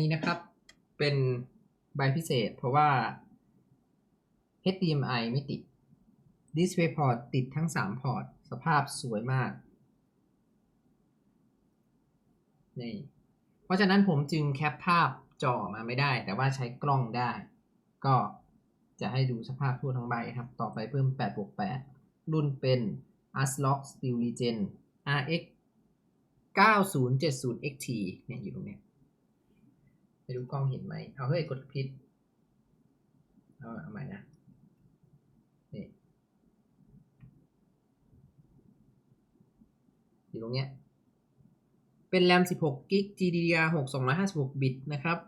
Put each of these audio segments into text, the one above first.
นี้นะครับ เป็นใบพิเศษเพราะว่า HDMI ไม่ติด DisplayPort ติดทั้ง 3 พอร์ต สภาพสวยมาก นี่ เพราะฉะนั้นผมจึงแคปภาพจอมาไม่ได้ แต่ว่าใช้กล้องได้ ก็จะให้ดูสภาพทั่วทั้งใบครับ ต่อไปเพิ่ม8บวก8รุ่นเป็น ASRock Steel Regen RX 9070 XT เนี่ยอยู่ตรงเนี้ย ไม่รู้กล้องเห็นไหม เอาเฮ้ยกดผิด เอาเอาใหม่นะ นี่ อยู่ตรงเนี้ย เป็นแรม16กิก GDDR6 256 บิตนะครับ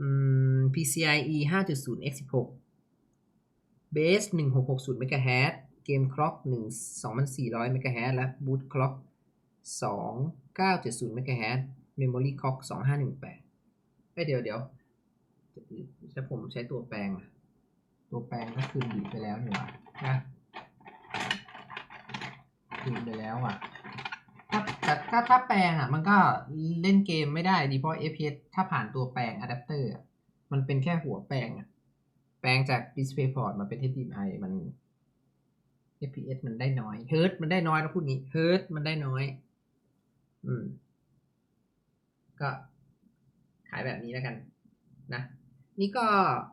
อืม PCIe 5.0 x 16 Base 1660 MHz เกมคล็อก1 2400 MHz และ Boot Clock 2970 MHz Memory Clock 2518เอ้ยเดี๋ยวเดี๋ยวถ้ผมใช้ตัวแปลงอะตัวแปลงก็คืนบิตไปแล้วนี่หว่านะคืนไปแล้วอะถ้าแต่ถ้าถ้าแปลงอะ มันก็เล่นเกมไม่ได้ดีเพราะ FPS ถ้าผ่านตัวแปลงอะแดปเตอร์มันเป็นแค่หัวแปลงอะ แปลงจาก DisplayPort มาเป็น HDMI มัน FPS มันได้น้อยเฮิร์ตมันได้น้อยแล้วพูดนี้เฮิร์ตมันได้น้อย อืม ก็ขายแบบนี้แล้วกันนะ นี่ก็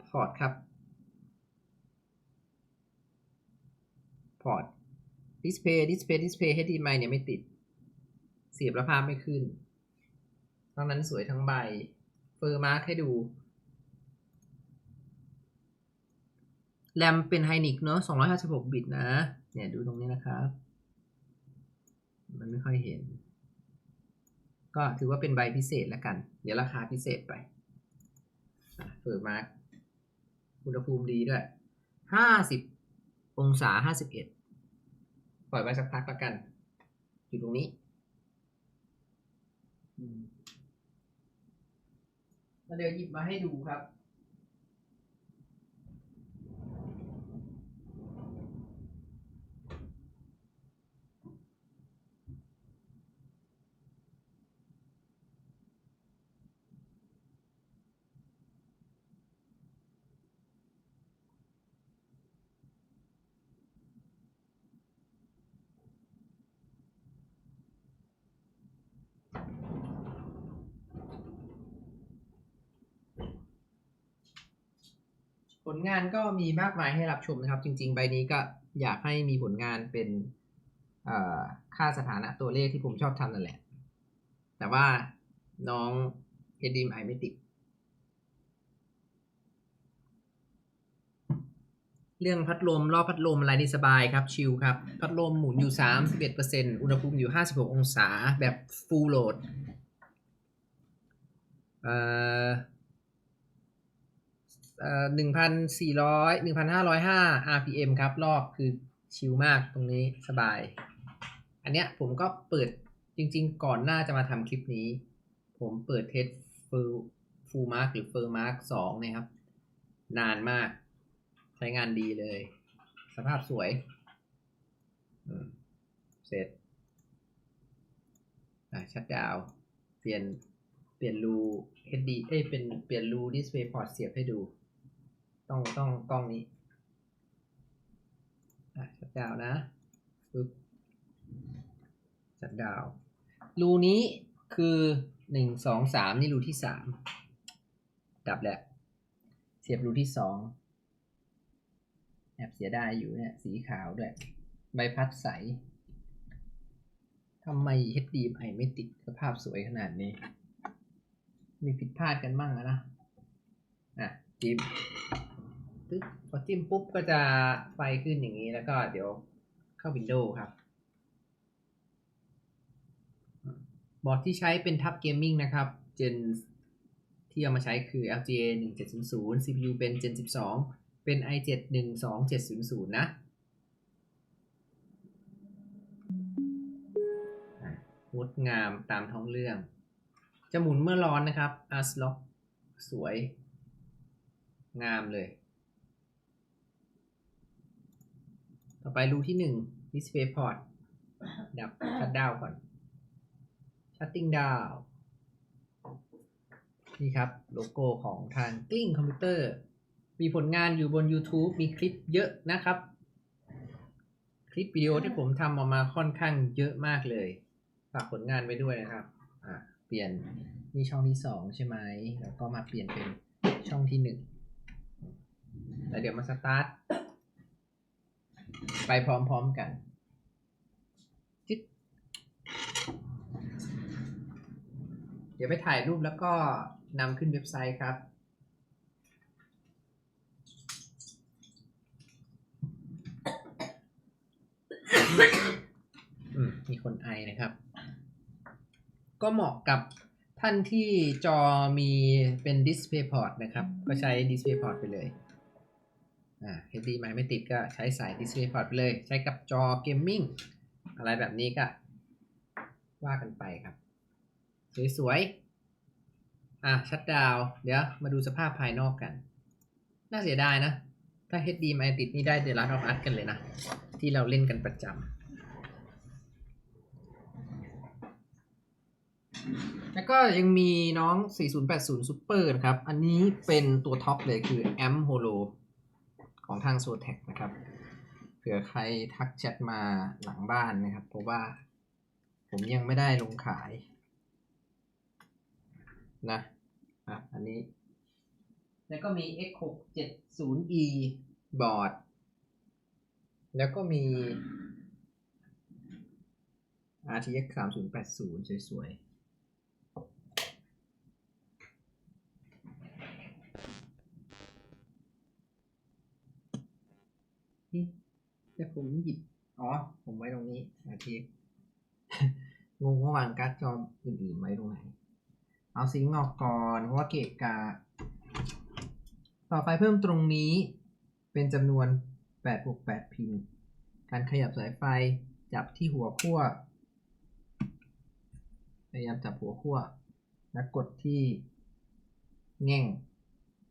พอร์ตครับ พอร์ตดิสเพย์ดิสเพย์ดิสเพย์ HDMI เนี่ยไม่ติด เสียบแล้วภาพไม่ขึ้นตอนนั้นสวยทั้งใบ เฟอร์มาร์คให้ดู แรมเป็นไฮนิกเนอะ256 บิตนะ เนี่ยดูตรงนี้นะครับ มันไม่ค่อยเห็น ก็ถือว่าเป็นใบพิเศษแล้วกัน เดี๋ยวราคาพิเศษไปเปิดมาอุณหภูมิดีด้วยห้าสิบองศาห้าสิบเอ็ดปล่อยไว้สักพักแล้วกัน อยู่ตรงนี้มาเดี๋ยวหยิบมาให้ดูครับ ผลงานก็มีมากมายให้รับชมนะครับ จริง ๆ ใบนี้ก็อยากให้มีผลงานเป็นค่าสถานะตัวเลขที่ผมชอบทำนั่นแหละ แต่ว่าน้องเอดีมไอไม่ติด เรื่องพัดลมรอบพัดลมอะไรนี่สบายครับ ชิลครับ พัดลมหมุนอยู่ 31%อุณหภูมิอยู่ 56 องศาแบบ full load เอ่อ เอ่อหนึ่งพันสี่ร้อยหนึ่งพันห้าร้อยห้า RPM ครับ รอบคือชิลมากตรงนี้สบาย อันเนี้ยผมก็เปิดจริง ๆ ก่อนหน้าจะมาทำคลิปนี้ ผมเปิดเทสฟูฟูมาร์กหรือเฟอร์มาร์กสองเนี่ยครับ นานมาก ใช้งานดีเลย สภาพสวยเสร็จอะชัดดาว เปลี่ยนเปลี่ยนรู HD เอ้ยเป็นเปลี่ยนรู display port เสียบให้ดู ต้องต้องกล้องนี้อะชัดดาวนะปึ๊บชัดดาว รูนี้คือหนึ่งสองสามนี่รูที่สามดับแล้วเสียบรูที่สองแอบเสียดายอยู่เนี่ย สีขาวด้วย ใบพัดใสทำไม HDMI ไม่ติดสภาพสวยขนาดนี้ มีผิดพลาดกันบ้างอะนะ อะ จิ้มึ๊บพอจิ้มปุ๊บก็จะไฟขึ้นอย่างนี้แล้วก็เดี๋ยวเข้า Windows ครับ บอร์ดที่ใช้เป็นทับเกมมิ่งนะครับ Gen ที่เอามาใช้คือ LGA 1700 CPU เป็น Gen 12 เป็น i7 12700 นะอะงดงามตามท้องเรื่อง จะหมุนเมื่อร้อนนะครับ ASRock สวย งามเลย ต่อไปรูที่หนึ่ง Display Port ดับชัดดาวก่อน Shutting down นี่ครับ โลโก้ของทางกลิ้งคอมพิวเตอร์ มีผลงานอยู่บน YouTube มีคลิปเยอะนะครับ คลิปวิดีโอที่ผมทำออกมาค่อนข้างเยอะมากเลย ฝากผลงานไว้ด้วยนะครับอ่าเปลี่ยนนี่ช่องที่สองใช่ไหม แล้วก็มาเปลี่ยนเป็นช่องที่หนึ่งแล้วเดี๋ยวมาสตาร์ท ไปพร้อมๆกันจิ๊ดเดี๋ยวไปถ่ายรูปแล้วก็นำขึ้นเว็บไซต์ครับอืมมีคนไอนะครับ ก็เหมาะกับท่านที่จอมีเป็น Display Port นะครับ ก็ใช้ Display Port ไปเลย อ่า HDMI ไม่ติดก็ใช้สาย Display Port ไปเลย ใช้กับจอเกมมิ่งอะไรแบบนี้ก็ว่ากันไปครับ สวยๆ อะชัดดาวเดี๋ยวมาดูสภาพภายนอกกัน น่าเสียดายนะ ถ้า HDMI ติดนี่ได้ The Last of Us กันเลยนะ ที่เราเล่นกันประจำแล้วก็ยังมีน้อง 4080 Super นะครับ อันนี้เป็นตัวท็อปเลยคือ Amp Holo ของทาง s o t e c นะครับ เผื่อใครทักแชทมาหลังบ้านนะครับ เพราะว่าผมยังไม่ได้ลงขายนะอะอันนี้ แล้วก็มี X670E บอร์ด แล้วก็มี RTX 3080 สวยๆ นี่แต่ ผมหยิบ อ๋อ ผมไว้ตรงนี้อาทิตย์งงว่าวางการ์ดจออื่นๆไว้ตรงไหน เอาซิงออกก่อนเพราะว่าเกะกะต่อไฟเพิ่มตรงนี้เป็นจำนวน8บวก8พิน การขยับสายไฟจับที่หัวขั้วพยายามจับหัวขั้วแล้วกดที่แง่ง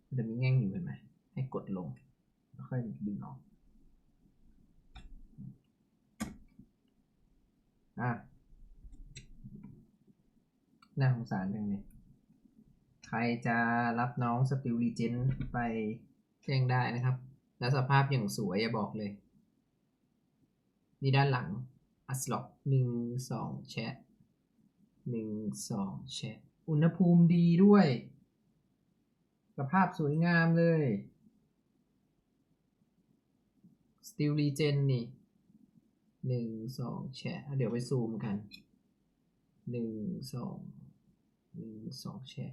มันจะมีแง่งอยู่เห็นไหมให้กดลงแล้วค่อยดึงออก อะน่าสงสารจังเลยใครจะรับน้องสติลลีเจนไปแจ้งได้นะครับ แล้วสภาพอย่างสวยอย่าบอกเลย นี่ด้านหลัง อัสล็อกหนึ่งสองแชะหนึ่งสองแชะอุณหภูมิดีด้วย สภาพสวยงามเลย Steel Regen นี่ หนึ่งสองแชะอะเดี๋ยวไปซูมกันหนึ่งสองหนึ่งสองแชะ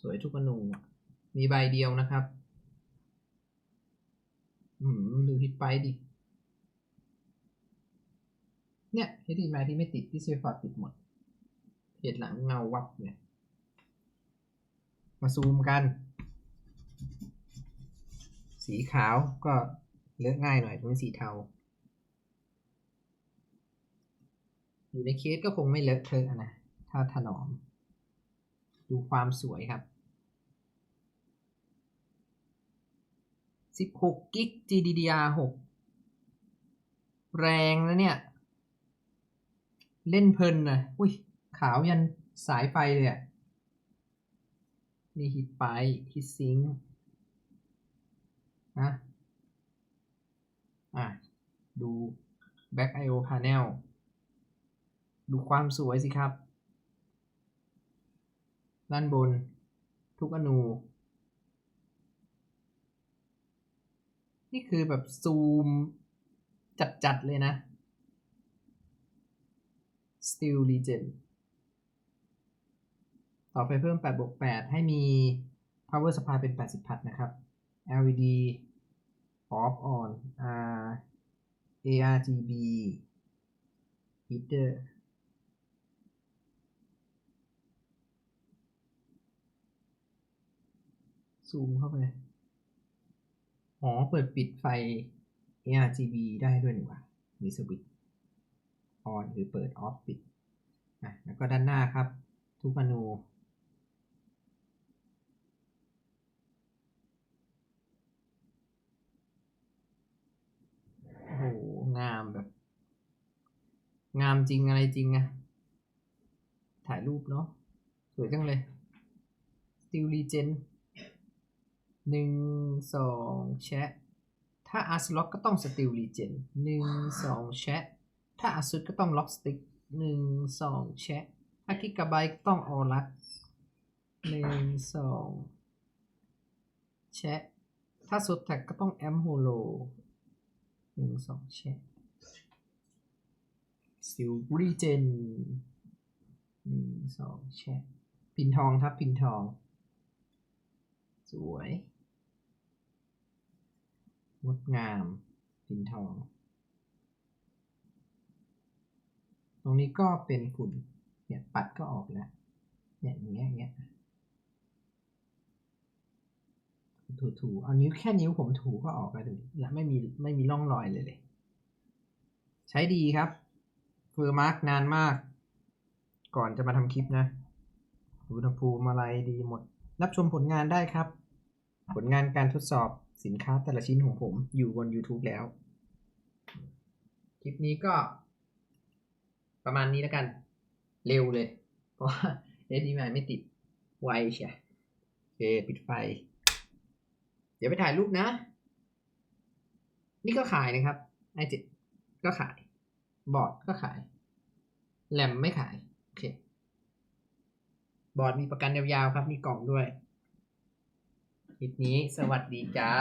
สวยทุกอนูมีใบเดียวนะครับ อืม ดูฮิตไปดิ เนี่ยเฮดีมาที่ไม่ติดที่เซฟอร์ดติดหมดเพจหลังเงาวับเนี่ย มาซูมกัน สีขาวก็เลือกง่ายหน่อยเป็นสีเทา อยู่ในเคสก็คงไม่เลอะเทอะนะ ถ้าถนอม ดูความสวยครับ 16กิก GDDR6 แรงนะเนี่ย เล่นเพลินนะอุ้ย ขาวยันสายไฟเลยอะนี่ฮิตไปฮิตซิงนะอะ ดู Back IO Panel ดูความสวยสิครับ ด้านบน ทุกอนู นี่คือแบบซูม จัด ๆ เลยนะ Steel Legend ต่อไฟเพิ่ม8บวก8ให้มี power supply เป็น 80 พัทนะครับ LED off on R ARGB heater ซูมเข้าไป อ๋อ เปิดปิดไฟ ARGB ได้ด้วยนี่หว่ามีสวิตช์ on หรือเปิด off ปิดอะแล้วก็ด้านหน้าครับ ทุกอนูโอ้โห งามแบบ งามจริงอะไรจริงอะถ่ายรูปเนาะสวยจังเลย Steel Regen หนึ่งสองแชะถ้า a r s l o c k ก็ต้อง Steel Regen หนึ่งสองแชะถ้า ASUS ก็ต้อง Lock Stick หนึ่งสองแชะถ้า Gigabyte ก็ต้อง All Luck หนึ่งสองแชะถ้า s u b t a c ก็ต้อง Amp Holo หนึ่งสองแชะ Steel Regen หนึ่งสองแชะพินทองครับพินทอง สวย งดงามพินทอง ตรงนี้ก็เป็นฝุ่นเนี่ยปัดก็ออกแล้วเนี่ยอย่างเงี้ยอย่างเงี้ยถูถูๆเอานิ้วแค่นิ้วผมถูก็ออกแล้วดูและไม่มีไม่มีร่องรอยเลยเลย ใช้ดีครับเฟอร์มาร์กนานมาก ก่อนจะมาทำคลิปนะอุณหภูมิอะไรดีหมด รับชมผลงานได้ครับ ผลงานการทดสอบ สินค้าแต่ละชิ้นของผมอยู่บน YouTube แล้ว คลิปนี้ก็ ประมาณนี้แล้วกัน เร็วเลย เพราะว่าเอดีมไม่ติดไวใช่โอเค ปิดไฟ เดี๋ยวไปถ่ายรูปนะ นี่ก็ขายนะครับ i7 ก็ขาย บอร์ดก็ขายแรมไม่ขาย โอเค บอร์ดมีประกันยาวๆครับ มีกล่องด้วย คลิปนี้สวัสดีจ้า